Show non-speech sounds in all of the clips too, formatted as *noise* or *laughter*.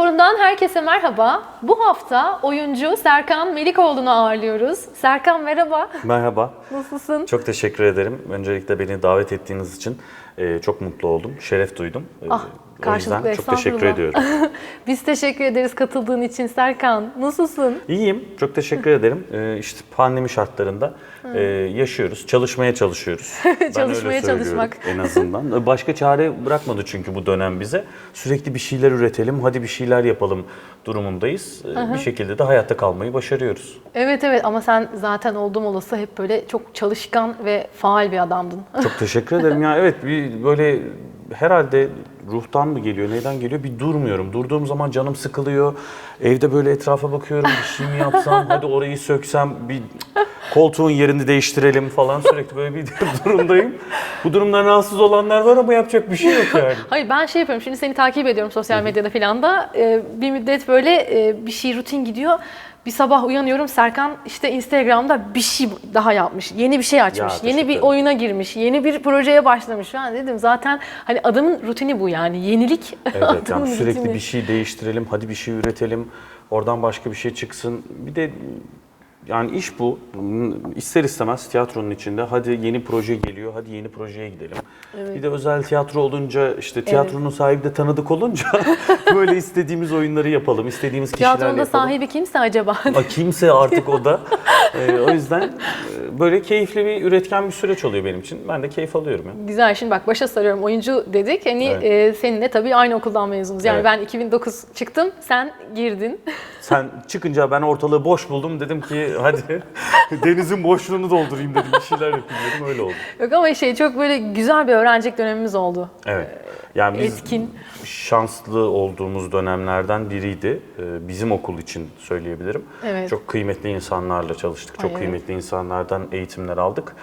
Forum'dan herkese merhaba. Bu hafta oyuncu Serkan Melikoğlu'nu ağırlıyoruz. Serkan merhaba. Merhaba. Nasılsın? Çok teşekkür ederim. Öncelikle beni davet ettiğiniz için e, çok mutlu oldum. Şeref duydum. E, O karşılıklı yüzden çok teşekkür ediyorum. *laughs* Biz teşekkür ederiz katıldığın için Serkan. Nasılsın? İyiyim. Çok teşekkür ederim. *laughs* E, işte pandemi şartlarında e, yaşıyoruz. Çalışmaya çalışıyoruz. *laughs* Ben Çalışmaya çalışmak. En azından. E, Başka çare bırakmadı çünkü bu dönem bize. Sürekli bir şeyler üretelim, hadi bir şeyler yapalım durumundayız. E, Bir şekilde de hayatta kalmayı başarıyoruz. Evet evet ama sen zaten oldum olası hep böyle çok çalışkan ve faal bir adamdın. Çok teşekkür ederim ya. Evet bir böyle herhalde ruhtan mı geliyor, neyden geliyor bir durmuyorum. Durduğum zaman canım sıkılıyor. Evde böyle etrafa bakıyorum bir şey mi yapsam, hadi orayı söksem, bir koltuğun yerini değiştirelim falan sürekli böyle bir *laughs* durumdayım. Bu durumdan rahatsız olanlar var ama yapacak bir şey yok yani. Hayır ben şey yapıyorum şimdi seni takip ediyorum sosyal medyada falan da Ee, bir müddet böyle e, bir şey rutin gidiyor. Bir sabah uyanıyorum Serkan işte Instagram'da bir şey daha yapmış. Yeni bir şey açmış. teşekkür yeni bir oyuna girmiş. Yeni bir projeye başlamış. falan dedim zaten hani adamın rutini bu yani. Yenilik *laughs* Evet adamın yani sürekli rutini. bir şey değiştirelim, hadi bir şey üretelim, oradan başka bir şey çıksın. Bir de yani iş bu. İster istemez tiyatronun içinde hadi yeni proje geliyor, hadi yeni projeye gidelim. Bir de özel tiyatro olunca işte tiyatronun sahibi de tanıdık olunca *laughs* böyle istediğimiz oyunları yapalım, istediğimiz kişilerle Tiyatronun yapalım. sahibi kimse acaba? Aa, Kimse artık o da. Ee, o yüzden e, böyle keyifli bir üretken bir süreç oluyor benim için. Ben de keyif alıyorum ya. Güzel şimdi bak başa sarıyorum oyuncu dedik. Hani Evet. e, seninle tabii aynı okuldan mezunuz. Yani Evet. ben 2009 çıktım sen girdin. Sen çıkınca ben ortalığı boş buldum. Dedim ki hadi *laughs* denizin boşluğunu doldurayım dedim. Bir şeyler yapayım dedim. Öyle oldu. Yok ama şey çok böyle güzel bir öğrencilik dönemimiz oldu. Evet. Yani biz Etkin. şanslı olduğumuz dönemlerden biriydi. Ee, Bizim okul için söyleyebilirim. Evet. Çok kıymetli insanlarla çalıştık. Çok Ay, evet. kıymetli insanlardan eğitimler aldık.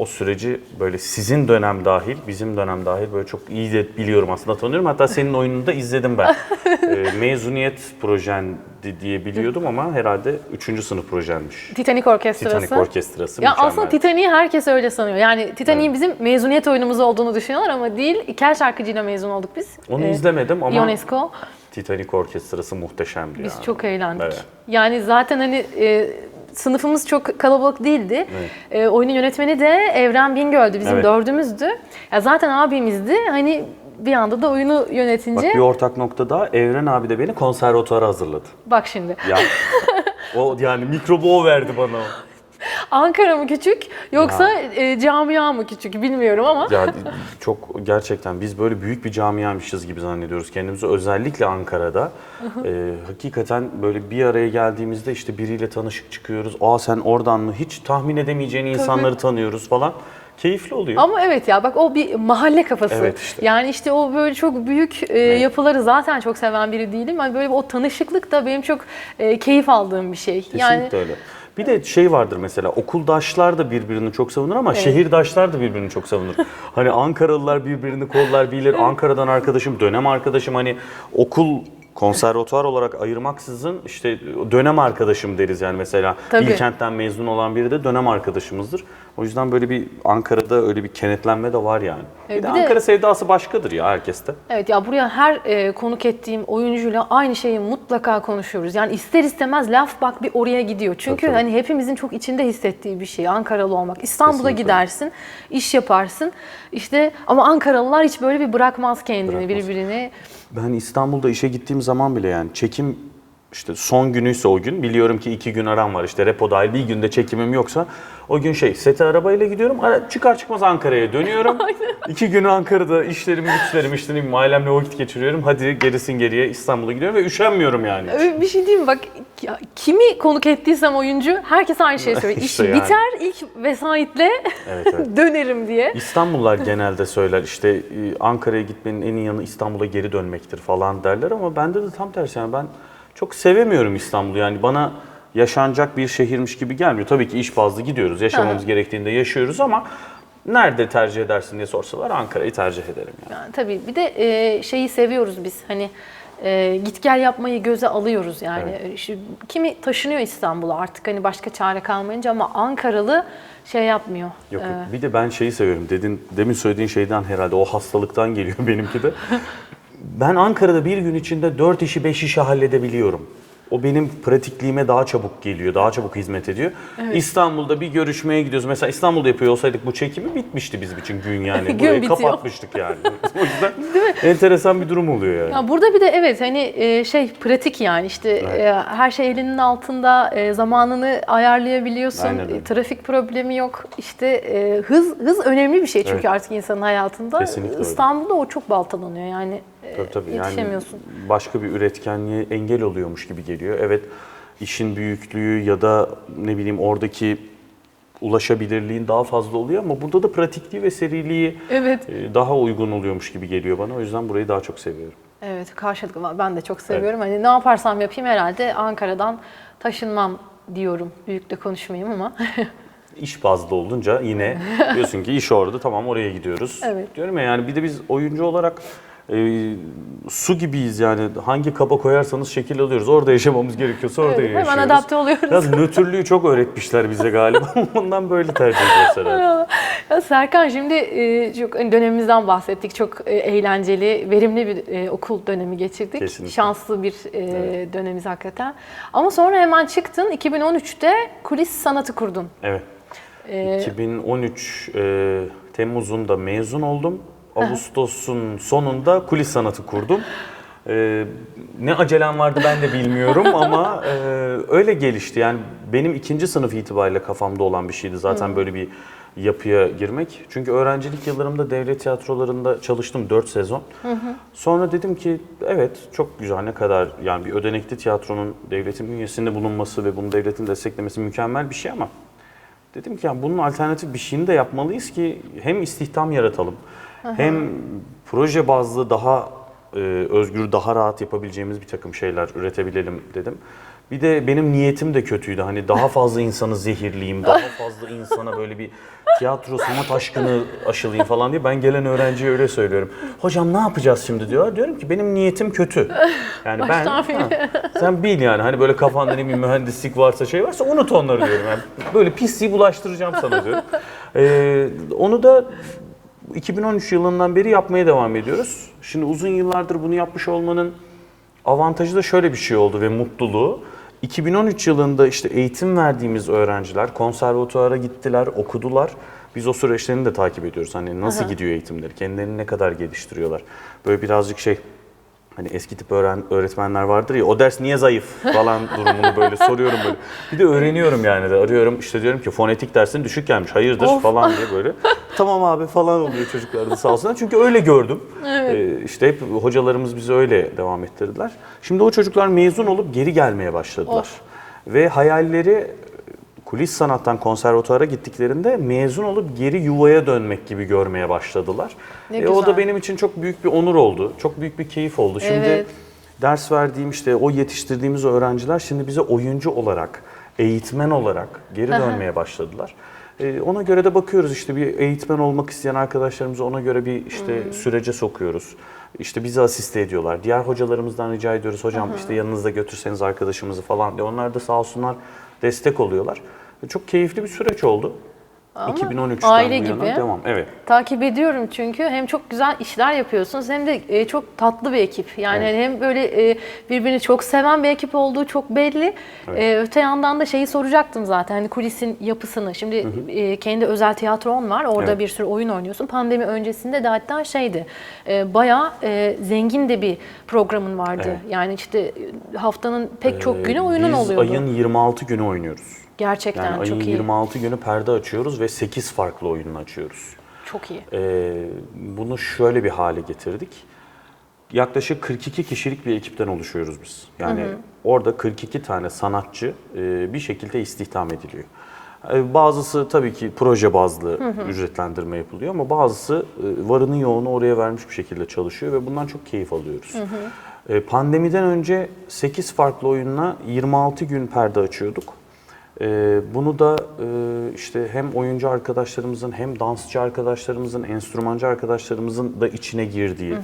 O süreci böyle sizin dönem dahil, bizim dönem dahil böyle çok iyi de biliyorum aslında tanıyorum. Hatta senin oyununu da izledim ben. *laughs* Ee, Mezuniyet projendi diye biliyordum ama herhalde 3. sınıf projenmiş. Titanic Orkestrası. Titanic Orkestrası Ya mükemmel. aslında Titanic'i herkes öyle sanıyor. Yani Titanic'in bizim mezuniyet oyunumuz olduğunu düşünüyorlar ama değil. Kel şarkıcıyla mezun olduk biz. Onu Ee, izlemedim ama Ionesco. Titanic Orkestrası muhteşemdi Biz ya. çok eğlendik. Evet. Yani zaten hani e, sınıfımız çok kalabalık değildi. E, oyunun yönetmeni de Evren Bingöl'dü. Bizim Evet. dördümüzdü. Ya zaten abimizdi. Hani bir anda da oyunu yönetince Bak bir ortak nokta daha Evren abi de beni konservatuara hazırladı. bak şimdi. Ya *laughs* o yani mikrobu o verdi bana. Ankara mı küçük yoksa e, camia mı küçük bilmiyorum ama. Ya çok gerçekten biz böyle büyük bir camiaymışız gibi zannediyoruz kendimizi. Özellikle Ankara'da. Ee, hakikaten böyle bir araya geldiğimizde işte biriyle tanışık çıkıyoruz. Aa sen oradan mı? Hiç tahmin edemeyeceğin insanları tanıyoruz falan. Keyifli oluyor. Ama evet ya bak o bir mahalle kafası. Evet işte. Yani işte o böyle çok büyük e, yapıları zaten çok seven biri değilim. Yani böyle o tanışıklık da benim çok e, keyif aldığım bir şey. Kesinlikle yani öyle. Bir de şey vardır mesela okuldaşlar da birbirini çok savunur ama şehirdaşlar da birbirini çok savunur. *laughs* hani Ankaralılar birbirini kollar bilir. Ankara'dan arkadaşım, dönem arkadaşım hani okul konservatuvar olarak ayırmaksızın işte dönem arkadaşım deriz yani mesela Tabii. Bilkent'ten mezun olan biri de dönem arkadaşımızdır. O yüzden böyle bir Ankara'da öyle bir kenetlenme de var yani. E, bir de bir de- Ankara sevdası başkadır ya herkeste. Evet ya buraya her e, konuk ettiğim oyuncuyla aynı şeyi mutlaka konuşuyoruz. Yani ister istemez laf bak bir oraya gidiyor. Çünkü Tabii, tabii. hani hepimizin çok içinde hissettiği bir şey Ankaralı olmak. İstanbul'a Kesinlikle. gidersin, iş yaparsın. İşte ama Ankaralılar hiç böyle bir bırakmaz kendini Bırakmaz. birbirini. Ben İstanbul'da işe gittiğim zaman bile yani çekim işte son günüyse o gün biliyorum ki iki gün aram var işte repo dahil bir günde çekimim yoksa o gün şey sete arabayla gidiyorum ara, çıkar çıkmaz Ankara'ya dönüyorum. *laughs* iki günü Ankara'da işlerimi güçlerimi işte bileyim, ailemle vakit geçiriyorum hadi gerisin geriye İstanbul'a gidiyorum ve üşenmiyorum yani. Bir şey diyeyim mi? bak ya, kimi konuk ettiysem oyuncu herkes aynı şeyi *laughs* söylüyor. İşte İşi yani. biter ilk vesayetle Evet, evet. *laughs* dönerim diye. İstanbullular genelde söyler işte e, Ankara'ya gitmenin en iyi yanı İstanbul'a geri dönmektir falan derler ama bende de tam tersi yani ben çok sevemiyorum İstanbul'u yani bana yaşanacak bir şehirmiş gibi gelmiyor. Tabii ki iş bazlı gidiyoruz yaşamamız Aha. gerektiğinde yaşıyoruz ama nerede tercih edersin diye sorsalar Ankara'yı tercih ederim yani. Yani tabii bir de e, şeyi seviyoruz biz hani e, git gel yapmayı göze alıyoruz yani. E, Şu, kimi taşınıyor İstanbul'a artık hani başka çare kalmayınca ama Ankaralı şey yapmıyor. Yok, E, yok. bir de ben şeyi seviyorum dedin demin söylediğin şeyden herhalde o hastalıktan geliyor *laughs* benimki de. ben Ankara'da bir gün içinde 4 işi 5 işi halledebiliyorum. O benim pratikliğime daha çabuk geliyor, daha çabuk hizmet ediyor. İstanbul'da bir görüşmeye gidiyoruz. Mesela İstanbul'da yapıyor olsaydık bu çekimi bitmişti bizim için gün yani. *laughs* Gün Burayı bitiyor. kapatmıştık yani. *laughs* o yüzden enteresan bir durum oluyor yani. Ya burada bir de evet hani e, şey pratik yani işte e, her şey elinin altında e, zamanını ayarlayabiliyorsun. Aynen öyle. Trafik problemi yok. İşte hız hız önemli bir şey çünkü Evet. artık insanın hayatında. Kesinlikle öyle. İstanbul'da o çok baltalanıyor yani. Tabii tabii. Yetişemiyorsun. Yani başka bir üretkenliğe engel oluyormuş gibi geliyor. Evet işin büyüklüğü ya da ne bileyim oradaki ulaşabilirliğin daha fazla oluyor ama burada da pratikliği ve seriliği Evet. e, daha uygun oluyormuş gibi geliyor bana. O yüzden burayı daha çok seviyorum. Evet karşılıklı ben de çok seviyorum. Hani ne yaparsam yapayım herhalde Ankara'dan taşınmam diyorum. Büyük de konuşmayayım ama. *laughs* İş bazlı olunca yine diyorsun ki iş orada tamam oraya gidiyoruz. Evet. Diyorum ya yani bir de biz oyuncu olarak e, su gibiyiz yani hangi kaba koyarsanız şekil alıyoruz. Orada yaşamamız gerekiyorsa orada Evet, hemen yaşıyoruz. adapte oluyoruz. Biraz nötrlüğü çok öğretmişler bize galiba. *laughs* Ondan böyle tercih ediyoruz herhalde. *laughs* Ya Serkan şimdi e, çok hani dönemimizden bahsettik. Çok e, eğlenceli, verimli bir e, okul dönemi geçirdik. Kesinlikle. Şanslı bir e, dönemiz hakikaten. Ama sonra hemen çıktın. 2013'te kulis sanatı kurdun. Evet. E, 2013 e, Temmuz'unda mezun oldum. Ağustos'un sonunda kulis sanatı kurdum. E, ne acelem vardı ben de bilmiyorum *laughs* ama e, öyle gelişti. Yani benim ikinci sınıf itibariyle kafamda olan bir şeydi zaten böyle bir yapıya girmek. Çünkü öğrencilik yıllarımda devlet tiyatrolarında çalıştım 4 sezon. Sonra dedim ki evet çok güzel ne kadar yani bir ödenekli tiyatronun devletin bünyesinde bulunması ve bunu devletin desteklemesi mükemmel bir şey ama Dedim ki ya bunun alternatif bir şeyini de yapmalıyız ki hem istihdam yaratalım hem proje bazlı daha e, özgür, daha rahat yapabileceğimiz bir takım şeyler üretebilelim dedim. Bir de benim niyetim de kötüydü. Hani daha fazla insanı zehirleyeyim, daha fazla insana böyle bir tiyatro sanat aşkını aşılayayım falan diye ben gelen öğrenciye öyle söylüyorum. Hocam ne yapacağız şimdi diyor. Diyorum ki benim niyetim kötü. Yani ben Baştan ha, sen bil yani hani böyle kafanda ne bir mühendislik varsa şey varsa unut onları diyorum. Yani böyle pisliği bulaştıracağım sana diyorum. Ee, onu da 2013 yılından beri yapmaya devam ediyoruz. Şimdi uzun yıllardır bunu yapmış olmanın avantajı da şöyle bir şey oldu ve mutluluğu. 2013 yılında işte eğitim verdiğimiz öğrenciler konservatuara gittiler, okudular. Biz o süreçlerini de takip ediyoruz. Hani nasıl gidiyor eğitimleri, kendilerini ne kadar geliştiriyorlar. Böyle birazcık şey Hani eski tip öğren, öğretmenler vardır ya o ders niye zayıf falan *laughs* durumunu böyle soruyorum böyle. Bir de öğreniyorum yani de arıyorum işte diyorum ki fonetik dersin düşük gelmiş hayırdır Of. falan diye böyle. *laughs* tamam abi falan oluyor çocuklar da sağ olsunlar çünkü öyle gördüm. Ee, işte hep hocalarımız bizi öyle devam ettirdiler. Şimdi o çocuklar mezun olup geri gelmeye başladılar. Of. Ve hayalleri kulis sanattan konservatuara gittiklerinde mezun olup geri yuvaya dönmek gibi görmeye başladılar. Ne E, o da güzel. benim için çok büyük bir onur oldu. Çok büyük bir keyif oldu. Şimdi Evet. ders verdiğim işte o yetiştirdiğimiz öğrenciler şimdi bize oyuncu olarak, eğitmen olarak geri Aha. dönmeye başladılar. E, ona göre de bakıyoruz işte bir eğitmen olmak isteyen arkadaşlarımızı ona göre bir işte Hmm. sürece sokuyoruz. İşte bizi asiste ediyorlar. Diğer hocalarımızdan rica ediyoruz hocam işte yanınızda götürseniz arkadaşımızı falan diye. Onlar da sağ olsunlar destek oluyorlar. Çok keyifli bir süreç oldu. Ama 2013'ten aile bu yana gibi. devam. Evet. Takip ediyorum çünkü hem çok güzel işler yapıyorsunuz hem de e, çok tatlı bir ekip. Yani Evet. hem böyle e, birbirini çok seven bir ekip olduğu çok belli. E, öte yandan da şeyi soracaktım zaten hani kulisin yapısını. Şimdi e, kendi özel tiyatron var. Orada Evet. bir sürü oyun oynuyorsun. Pandemi öncesinde de hatta şeydi. Bayağı zengin de bir programın vardı. Evet. Yani işte haftanın pek çok günü Ee, oyunun Biz oluyordu. ayın 26 günü oynuyoruz. Gerçekten Yani ayın çok iyi. 26 günü perde açıyoruz ve 8 farklı oyununu açıyoruz. Çok iyi. Ee, bunu şöyle bir hale getirdik. Yaklaşık 42 kişilik bir ekipten oluşuyoruz biz. Yani orada 42 tane sanatçı e, bir şekilde istihdam ediliyor. E, Bazısı tabii ki proje bazlı ücretlendirme yapılıyor ama bazısı e, varını yoğunu oraya vermiş bir şekilde çalışıyor ve bundan çok keyif alıyoruz. E, Pandemiden önce 8 farklı oyunla 26 gün perde açıyorduk. Ee, bunu da e, işte hem oyuncu arkadaşlarımızın hem dansçı arkadaşlarımızın, enstrümancı arkadaşlarımızın da içine girdiği,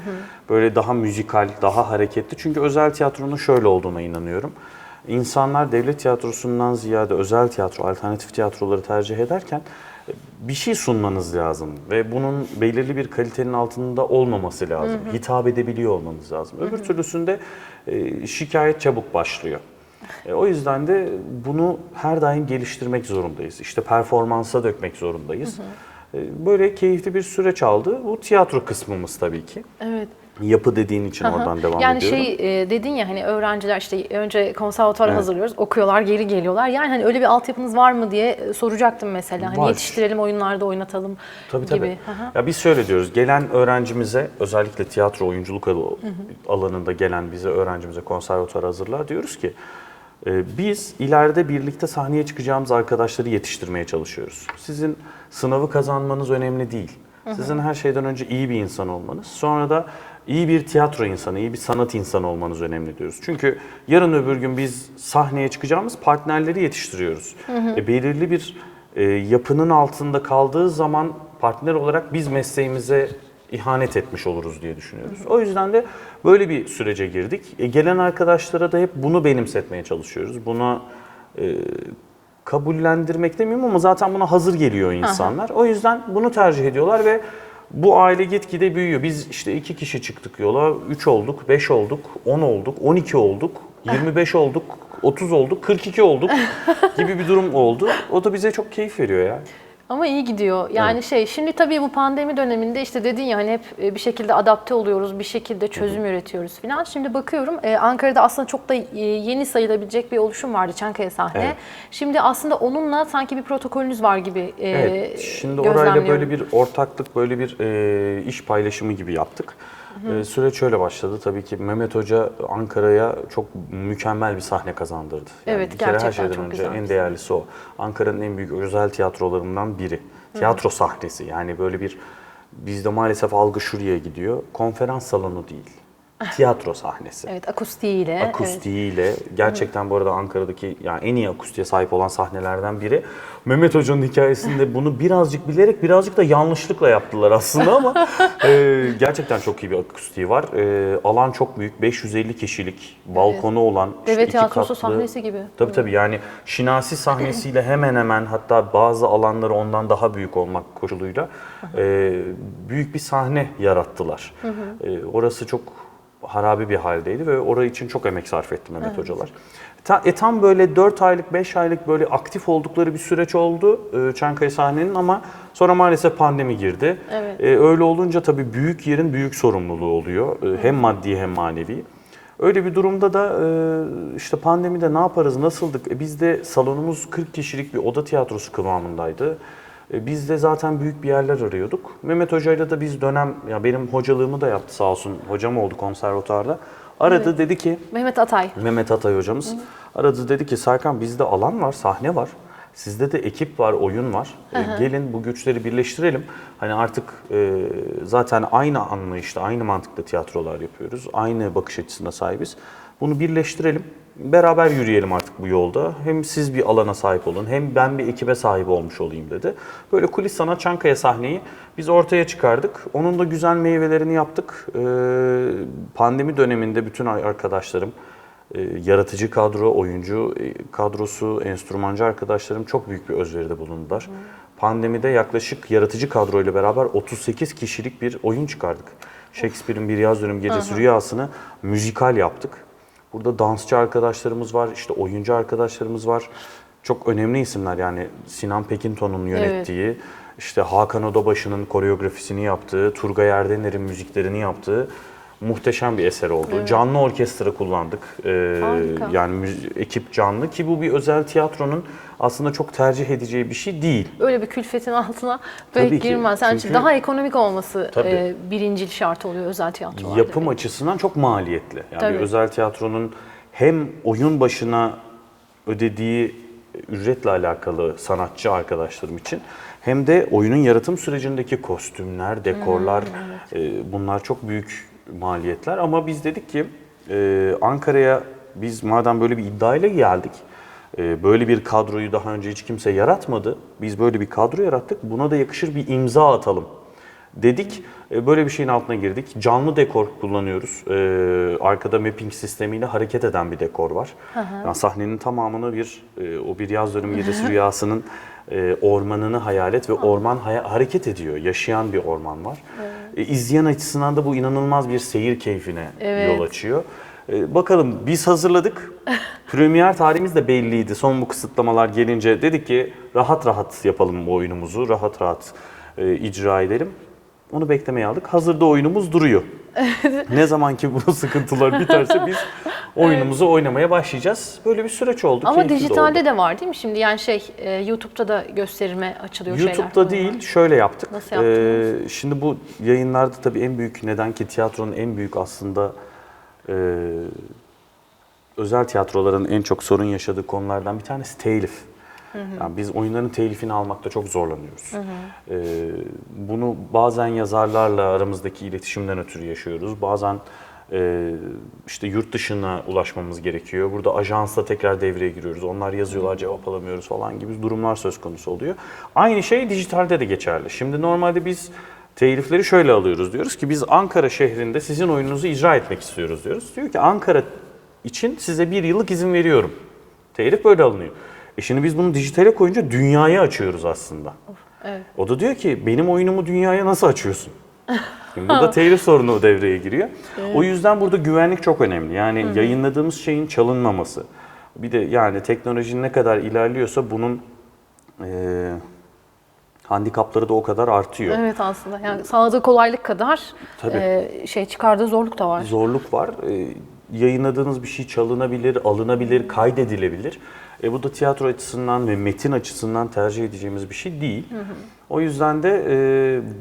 böyle daha müzikal, daha hareketli. Çünkü özel tiyatronun şöyle olduğuna inanıyorum. insanlar devlet tiyatrosundan ziyade özel tiyatro, alternatif tiyatroları tercih ederken e, bir şey sunmanız lazım ve bunun belirli bir kalitenin altında olmaması lazım. Hitap edebiliyor olmanız lazım. Öbür türlüsünde e, şikayet çabuk başlıyor. E, o yüzden de bunu her daim geliştirmek zorundayız. İşte performansa dökmek zorundayız. E, Böyle keyifli bir süreç aldı. Bu tiyatro kısmımız tabii ki. Evet. Yapı dediğin için oradan devam yani ediyorum. şey e, dedin ya hani öğrenciler işte önce konservatuara hazırlıyoruz, okuyorlar, geri geliyorlar. Yani hani öyle bir altyapınız var mı diye soracaktım mesela. Hani Var. yetiştirelim, oyunlarda oynatalım Tabii gibi. tabii. Hı. Ya biz şöyle diyoruz. Gelen öğrencimize özellikle tiyatro oyunculuk al- alanında gelen bize öğrencimize konservatuar hazırlar diyoruz ki biz ileride birlikte sahneye çıkacağımız arkadaşları yetiştirmeye çalışıyoruz. Sizin sınavı kazanmanız önemli değil. Sizin her şeyden önce iyi bir insan olmanız, sonra da iyi bir tiyatro insanı, iyi bir sanat insanı olmanız önemli diyoruz. Çünkü yarın öbür gün biz sahneye çıkacağımız partnerleri yetiştiriyoruz. E, belirli bir e, yapının altında kaldığı zaman partner olarak biz mesleğimize ihanet etmiş oluruz diye düşünüyoruz. O yüzden de böyle bir sürece girdik. E, gelen arkadaşlara da hep bunu benimsetmeye çalışıyoruz. Buna e, kabullendirmek demeyeyim ama zaten buna hazır geliyor insanlar. O yüzden bunu tercih ediyorlar ve bu aile gitgide büyüyor. Biz işte iki kişi çıktık yola, 3 olduk, 5 olduk, 10 olduk, 12 olduk, 25 olduk, 30 olduk, 42 olduk *laughs* gibi bir durum oldu. O da bize çok keyif veriyor ya. Ama iyi gidiyor. Yani şey şimdi tabii bu pandemi döneminde işte dedin ya hani hep e, bir şekilde adapte oluyoruz, bir şekilde çözüm üretiyoruz falan. Şimdi bakıyorum e, Ankara'da aslında çok da e, yeni sayılabilecek bir oluşum vardı Çankaya sahne. Evet. Şimdi aslında onunla sanki bir protokolünüz var gibi Evet, şimdi orayla böyle bir ortaklık, böyle bir iş paylaşımı gibi yaptık. E, süreç şöyle başladı. Tabii ki Mehmet Hoca Ankara'ya çok mükemmel bir sahne kazandırdı. Evet, bir kere her şeyden önce güzel en değerlisi o. Ankara'nın en büyük özel tiyatrolarından biri. Tiyatro sahnesi yani böyle bir bizde maalesef algı şuraya gidiyor. Konferans salonu değil. Tiyatro sahnesi Evet, akustiğiyle. evet. akustiğiyle gerçekten bu arada Ankara'daki yani en iyi akustiğe sahip olan sahnelerden biri. Mehmet Hoca'nın hikayesinde bunu birazcık bilerek birazcık da yanlışlıkla yaptılar aslında ama *laughs* e, gerçekten çok iyi bir akustiği var. E, alan çok büyük 550 kişilik balkonu olan işte Deve iki tiyatrosu katlı- sahnesi gibi. Tabii tabii yani Şinasi sahnesiyle hemen hemen hatta bazı alanları ondan daha büyük olmak koşuluyla e, büyük bir sahne yarattılar. E, orası çok harabi bir haldeydi ve orayı için çok emek sarf etti Mehmet hocalar. Ta, e, tam böyle 4 aylık 5 aylık böyle aktif oldukları bir süreç oldu e, Çankaya sahnenin ama sonra maalesef pandemi girdi. Evet. E, öyle olunca tabii büyük yerin büyük sorumluluğu oluyor. E, hem maddi hem manevi. Öyle bir durumda da e, işte pandemide ne yaparız, nasıldık? E, Bizde salonumuz 40 kişilik bir oda tiyatrosu kıvamındaydı. E, Biz de zaten büyük bir yerler arıyorduk. Mehmet Hoca'yla da biz dönem, ya benim hocalığımı da yaptı sağ olsun. Hocam oldu konservatuarda. Aradı dedi ki, Mehmet Atay. Mehmet Atay hocamız aradı dedi ki Serkan bizde alan var, sahne var. Sizde de ekip var, oyun var. E, gelin bu güçleri birleştirelim. Hani artık e, zaten aynı anlayışta, aynı mantıkta tiyatrolar yapıyoruz. Aynı bakış açısına sahibiz. Bunu birleştirelim. Beraber yürüyelim artık bu yolda. Hem siz bir alana sahip olun, hem ben bir ekibe sahip olmuş olayım dedi. Böyle kulis sanat Çankaya sahneyi biz ortaya çıkardık. Onun da güzel meyvelerini yaptık. E, pandemi döneminde bütün arkadaşlarım, e, yaratıcı kadro, oyuncu e, kadrosu, enstrümancı arkadaşlarım çok büyük bir özveride bulundular. Pandemide yaklaşık yaratıcı kadroyla beraber 38 kişilik bir oyun çıkardık. Shakespeare'in Bir Yaz Dönüm Gecesi rüyasını müzikal yaptık. Burada dansçı arkadaşlarımız var, işte oyuncu arkadaşlarımız var. Çok önemli isimler yani Sinan Pekinto'nun yönettiği, işte Hakan Odabaşı'nın koreografisini yaptığı, Turgay Erdener'in müziklerini yaptığı muhteşem bir eser oldu. Canlı orkestra kullandık. Ee, Harika. yani ekip canlı ki bu bir özel tiyatronun aslında çok tercih edeceği bir şey değil. Öyle bir külfetin altına pek girmez. Yani Çünkü- daha ekonomik olması Tabii. e, birincil şart oluyor özel tiyatrolarda. Yapım açısından çok maliyetli. Yani Tabii. özel tiyatronun hem oyun başına ödediği ücretle alakalı sanatçı arkadaşlarım için hem de oyunun yaratım sürecindeki kostümler, dekorlar e, bunlar çok büyük maliyetler ama biz dedik ki e, Ankara'ya biz madem böyle bir iddiayla geldik e, böyle bir kadroyu daha önce hiç kimse yaratmadı. Biz böyle bir kadro yarattık. Buna da yakışır bir imza atalım dedik. E, Böyle bir şeyin altına girdik. Canlı dekor kullanıyoruz. E, arkada mapping sistemiyle hareket eden bir dekor var. Yani sahnenin tamamını bir e, o bir yaz dönümü gecesi *laughs* rüyasının e, ormanını hayal et ve orman haya- hareket ediyor. Yaşayan bir orman var. E, izleyen açısından da bu inanılmaz bir seyir keyfine Evet. yol açıyor. E, bakalım biz hazırladık. *laughs* Premier tarihimiz de belliydi. Son bu kısıtlamalar gelince dedik ki rahat rahat yapalım bu oyunumuzu. Rahat rahat e, icra edelim. Onu beklemeye aldık. Hazırda oyunumuz duruyor. ne zaman ki bu sıkıntılar biterse biz *laughs* oyunumuzu oynamaya başlayacağız. Böyle bir süreç oldu. Ama keyifli de dijitalde oldu. de var değil mi şimdi? Yani şey e, YouTube'da da gösterime açılıyor şeyler. YouTube'da değil, şöyle yaptık. Nasıl yaptınız? Ee, şimdi bu yayınlarda tabii en büyük neden ki tiyatronun en büyük aslında e, özel tiyatroların en çok sorun yaşadığı konulardan bir tanesi telif. Yani biz oyunların telifini almakta çok zorlanıyoruz. Ee, bunu bazen yazarlarla aramızdaki iletişimden ötürü yaşıyoruz. Bazen e, işte yurt dışına ulaşmamız gerekiyor. Burada ajansla tekrar devreye giriyoruz. Onlar yazıyorlar, cevap alamıyoruz falan gibi durumlar söz konusu oluyor. Aynı şey dijitalde de geçerli. Şimdi normalde biz telifleri şöyle alıyoruz. Diyoruz ki biz Ankara şehrinde sizin oyununuzu icra etmek istiyoruz diyoruz. Diyor ki Ankara için size bir yıllık izin veriyorum. Telif böyle alınıyor. E şimdi biz bunu dijitale koyunca dünyaya açıyoruz aslında. evet. O da diyor ki benim oyunumu dünyaya nasıl açıyorsun? Şimdi burada telif sorunu devreye giriyor. O yüzden burada güvenlik çok önemli. Yani yayınladığımız şeyin çalınmaması. Bir de yani teknoloji ne kadar ilerliyorsa bunun e, handikapları da o kadar artıyor. Evet aslında yani sağladığı kolaylık kadar Tabii. e, şey çıkardığı zorluk da var. zorluk var. Ee, yayınladığınız bir şey çalınabilir, alınabilir, kaydedilebilir. E, bu da tiyatro açısından ve metin açısından tercih edeceğimiz bir şey değil. O yüzden de e,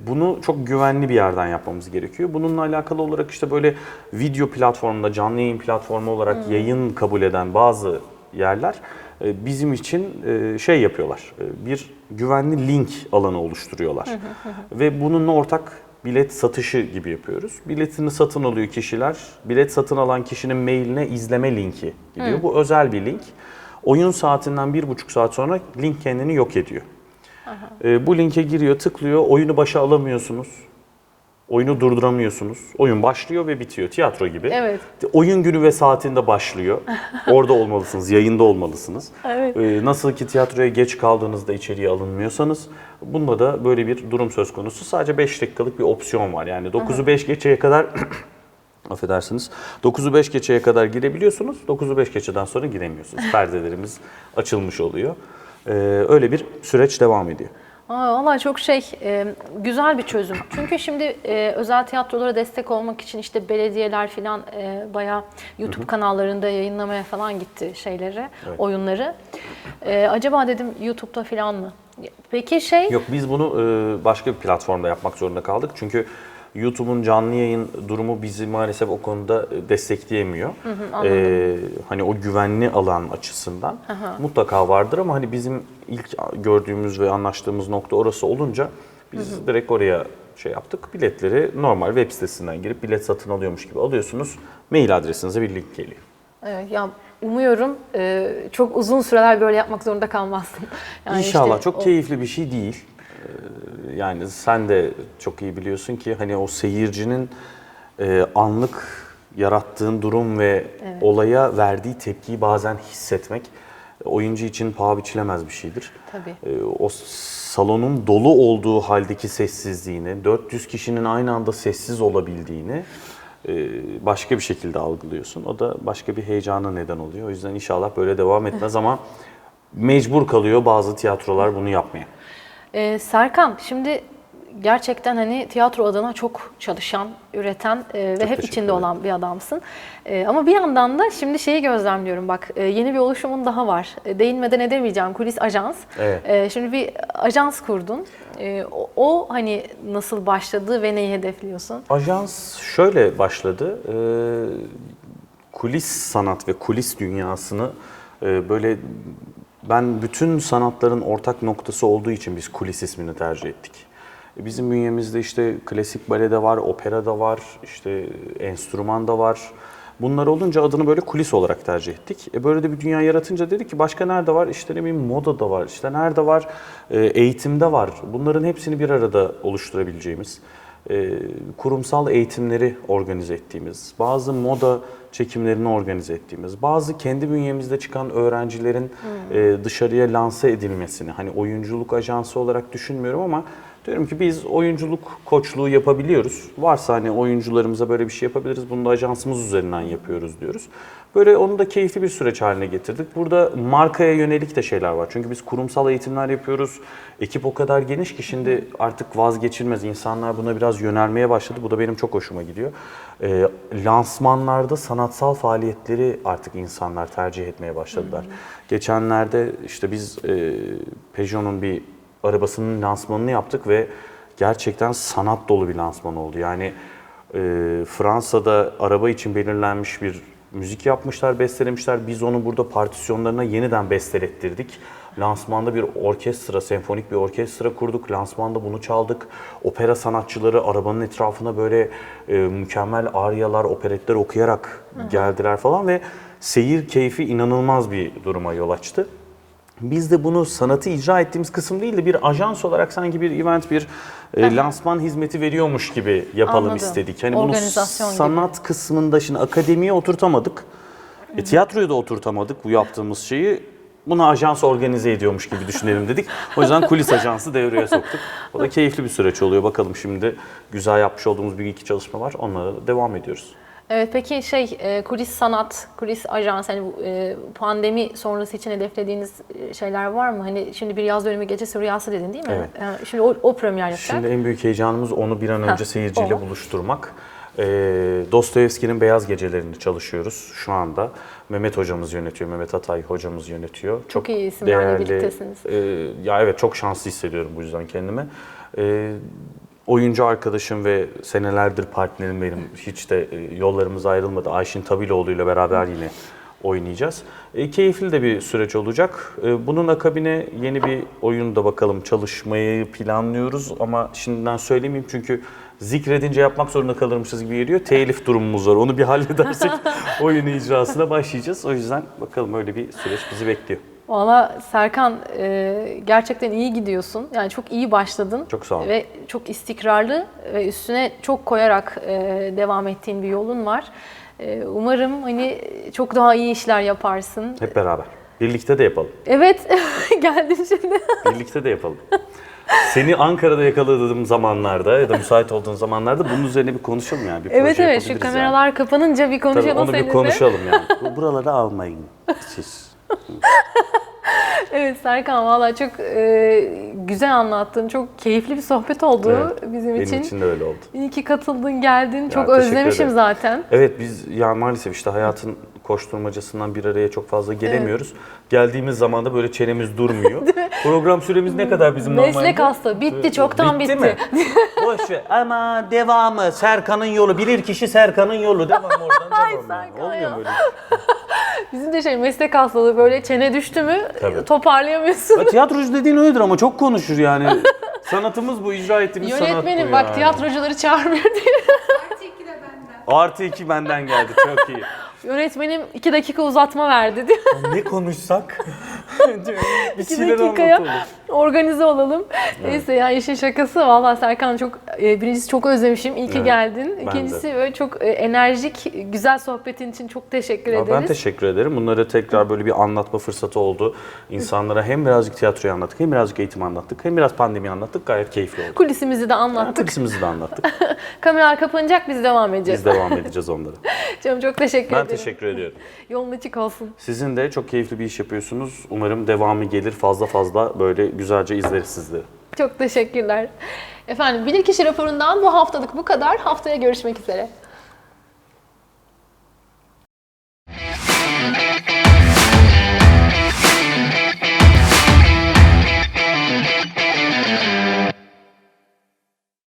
bunu çok güvenli bir yerden yapmamız gerekiyor. Bununla alakalı olarak işte böyle video platformunda, canlı yayın platformu olarak yayın kabul eden bazı yerler e, bizim için e, şey yapıyorlar. E, Bir güvenli link alanı oluşturuyorlar. Ve bununla ortak bilet satışı gibi yapıyoruz. Biletini satın alıyor kişiler. Bilet satın alan kişinin mailine izleme linki gidiyor. Bu özel bir link. Oyun saatinden bir buçuk saat sonra link kendini yok ediyor. Ee, bu linke giriyor, tıklıyor. Oyunu başa alamıyorsunuz. Oyunu durduramıyorsunuz. Oyun başlıyor ve bitiyor. Tiyatro gibi. Evet. Oyun günü ve saatinde başlıyor. *laughs* Orada olmalısınız, yayında olmalısınız. Evet. Ee, nasıl ki tiyatroya geç kaldığınızda içeriye alınmıyorsanız bunda da böyle bir durum söz konusu. Sadece 5 dakikalık bir opsiyon var. Yani 9'u 5 geçeye kadar *clears throat* affedersiniz. 9'u 5 geçeye kadar girebiliyorsunuz. 9'u 5 geçeden sonra giremiyorsunuz. Perdelerimiz *laughs* açılmış oluyor. Ee, öyle bir süreç devam ediyor. Aa, Valla çok şey e, güzel bir çözüm. Çünkü şimdi e, özel tiyatrolara destek olmak için işte belediyeler falan e, bayağı YouTube kanallarında yayınlamaya falan gitti şeyleri, oyunları. E, acaba dedim YouTube'da falan mı? Peki şey Yok biz bunu e, başka bir platformda yapmak zorunda kaldık. Çünkü YouTube'un canlı yayın durumu bizi maalesef o konuda destekleyemiyor. E, hani o güvenli alan açısından mutlaka vardır ama hani bizim ilk gördüğümüz ve anlaştığımız nokta orası olunca biz direkt oraya şey yaptık. Biletleri normal web sitesinden girip bilet satın alıyormuş gibi alıyorsunuz. Mail adresinize bir link geliyor. Evet, ya umuyorum e, çok uzun süreler böyle yapmak zorunda kalmazsın. *laughs* Yani İnşallah işte çok o- keyifli bir şey değil. Ee, Yani sen de çok iyi biliyorsun ki hani o seyircinin e, anlık yarattığın durum ve olaya verdiği tepkiyi bazen hissetmek oyuncu için paha biçilemez bir şeydir. Tabii. Ee, O salonun dolu olduğu haldeki sessizliğini, 400 kişinin aynı anda sessiz olabildiğini e, başka bir şekilde algılıyorsun. O da başka bir heyecana neden oluyor. O yüzden inşallah böyle devam etmez ama *laughs* mecbur kalıyor bazı tiyatrolar bunu yapmaya. Ee, Serkan, şimdi gerçekten hani tiyatro adına çok çalışan, üreten e, ve hep teşekkür içinde olan bir adamsın. E, ama bir yandan da şimdi şeyi gözlemliyorum bak, e, yeni bir oluşumun daha var. E, değinmeden edemeyeceğim, Kulis Ajans. Evet. E, şimdi bir ajans kurdun. E, o, o hani nasıl başladı ve neyi hedefliyorsun? Ajans şöyle başladı. Ee, kulis sanat ve kulis dünyasını e, böyle ben bütün sanatların ortak noktası olduğu için biz kulis ismini tercih ettik. E, Bizim bünyemizde işte klasik balede var, opera da var, işte enstrüman da var. Bunlar olunca adını böyle kulis olarak tercih ettik. E böyle de bir dünya yaratınca dedik ki başka nerede var? İşte ne bileyim moda da var, işte nerede var? E, eğitimde var. Bunların hepsini bir arada oluşturabileceğimiz e, kurumsal eğitimleri organize ettiğimiz, bazı moda çekimlerini organize ettiğimiz, bazı kendi bünyemizde çıkan öğrencilerin e, dışarıya lanse edilmesini, hani oyunculuk ajansı olarak düşünmüyorum ama diyorum ki biz oyunculuk koçluğu yapabiliyoruz. Varsa hani oyuncularımıza böyle bir şey yapabiliriz, bunu da ajansımız üzerinden yapıyoruz diyoruz. Böyle onu da keyifli bir süreç haline getirdik. Burada markaya yönelik de şeyler var. Çünkü biz kurumsal eğitimler yapıyoruz. Ekip o kadar geniş ki şimdi artık vazgeçilmez. İnsanlar buna biraz yönelmeye başladı. Bu da benim çok hoşuma gidiyor. Ee, lansmanlarda sanatsal faaliyetleri artık insanlar tercih etmeye başladılar. Geçenlerde işte biz e, Peugeot'un bir arabasının lansmanını yaptık ve gerçekten sanat dolu bir lansman oldu. Yani e, Fransa'da araba için belirlenmiş bir müzik yapmışlar, bestelemişler. Biz onu burada partisyonlarına yeniden bestelettirdik. Lansmanda bir orkestra, senfonik bir orkestra kurduk. Lansmanda bunu çaldık. Opera sanatçıları arabanın etrafına böyle e, mükemmel aryalar, operetler okuyarak geldiler falan ve seyir keyfi inanılmaz bir duruma yol açtı. Biz de bunu sanatı icra ettiğimiz kısım değil de bir ajans olarak sanki bir event, bir e, lansman hizmeti veriyormuş gibi yapalım Anladım. istedik. Hani bunu Organizasyon gibi. sanat kısmında şimdi akademiye oturtamadık. E, tiyatroyu da oturtamadık bu yaptığımız şeyi. Bunu ajans organize ediyormuş gibi düşünelim dedik. O yüzden kulis ajansı devreye soktuk. O da keyifli bir süreç oluyor. Bakalım şimdi güzel yapmış olduğumuz bir iki çalışma var. Onlara devam ediyoruz. Evet peki şey e, kulis sanat, kulis ajans hani e, pandemi sonrası için hedeflediğiniz e, şeyler var mı? Hani şimdi bir yaz dönemi gecesi rüyası dedin değil mi? Evet. E, şimdi o, o premier yapacak. Şimdi en büyük heyecanımız onu bir an önce seyirciyle o. buluşturmak. Dostoyevski'nin Beyaz Gecelerini çalışıyoruz şu anda. Mehmet hocamız yönetiyor, Mehmet Atay hocamız yönetiyor. Çok iyi isimlerle birliktesiniz. e, ya evet çok şanslı hissediyorum bu yüzden kendimi. Ee, oyuncu arkadaşım ve senelerdir partnerim benim hiç de e, yollarımız ayrılmadı. Ayşin Tabiloğlu ile beraber yine oynayacağız. E, keyifli de bir süreç olacak. E, bunun akabine yeni bir oyun da bakalım çalışmayı planlıyoruz ama şimdiden söylemeyeyim çünkü zikredince yapmak zorunda kalırmışız gibi geliyor. Telif durumumuz var. Onu bir halledersek *laughs* oyun icrasına başlayacağız. O yüzden bakalım öyle bir süreç bizi bekliyor. Valla Serkan e, gerçekten iyi gidiyorsun. Yani çok iyi başladın. Çok sağ ol. Ve çok istikrarlı ve üstüne çok koyarak e, devam ettiğin bir yolun var. E, umarım hani çok daha iyi işler yaparsın. Hep beraber. Birlikte de yapalım. Evet *laughs* geldin şimdi. Birlikte de yapalım. Seni Ankara'da yakaladığım zamanlarda ya da müsait olduğun zamanlarda bunun üzerine bir konuşalım yani. Bir evet proje evet şu kameralar kapanınca bir Yani. konuşalım Tabii onu seninle. bir konuşalım yani. Bu- Buraları almayın siz. *laughs* Evet Serkan valla çok e, güzel anlattın. Çok keyifli bir sohbet oldu Evet, bizim Benim için. için de öyle oldu. İyi ki katıldın, geldin. çok teşekkür özlemişim ederim. zaten. Evet biz ya maalesef işte hayatın koşturmacasından bir araya çok fazla gelemiyoruz. Geldiğimiz zaman da böyle çenemiz durmuyor. *laughs* Program süremiz ne kadar bizim normalde? Meslek hasta. Bitti, çoktan bitti. mi? *laughs* Boş ver. Ama devamı Serkan'ın yolu. Bilir kişi Serkan'ın yolu. Devam oradan *laughs* devam. yani. Serkan Olmuyor ya. mu öyle? Bizim de şey meslek hastalığı böyle çene düştü mü Tabii. toparlayamıyorsun. Ya tiyatrocu dediğin öyledir ama çok konuşur yani. Sanatımız bu, icra ettiğimiz sanat bu Yönetmenim yani. bak tiyatrocuları çağırmıyor diye. Artı iki de benden. Artı iki benden geldi, çok iyi. Yönetmenim iki dakika uzatma verdi diye. ne konuşsak? *laughs* bir İki şeyler dakikaya anlatalım. organize olalım. Neyse ya işin şakası. Valla Serkan çok e, birincisi çok özlemişim. İyi ki Evet, geldin. İkincisi böyle çok e, enerjik, güzel sohbetin için çok teşekkür Ya ederiz. ben teşekkür ederim. Bunları tekrar böyle bir anlatma fırsatı oldu. İnsanlara hem birazcık tiyatroyu anlattık, hem birazcık eğitim anlattık, hem biraz pandemi anlattık. Gayet keyifli oldu. Kulisimizi de anlattık. Kulisimizi de anlattık. *laughs* Kameralar kapanacak biz devam edeceğiz. Biz devam edeceğiz onlara. *laughs* Canım çok teşekkür Ben ederim. Teşekkür ediyorum. *laughs* Yolun açık olsun. Sizin de çok keyifli bir iş yapıyorsunuz. Umarım devamı gelir. Fazla fazla böyle güzelce izleriz sizleri. Çok teşekkürler. Efendim Bilirkişi raporundan bu haftalık bu kadar. Haftaya görüşmek üzere.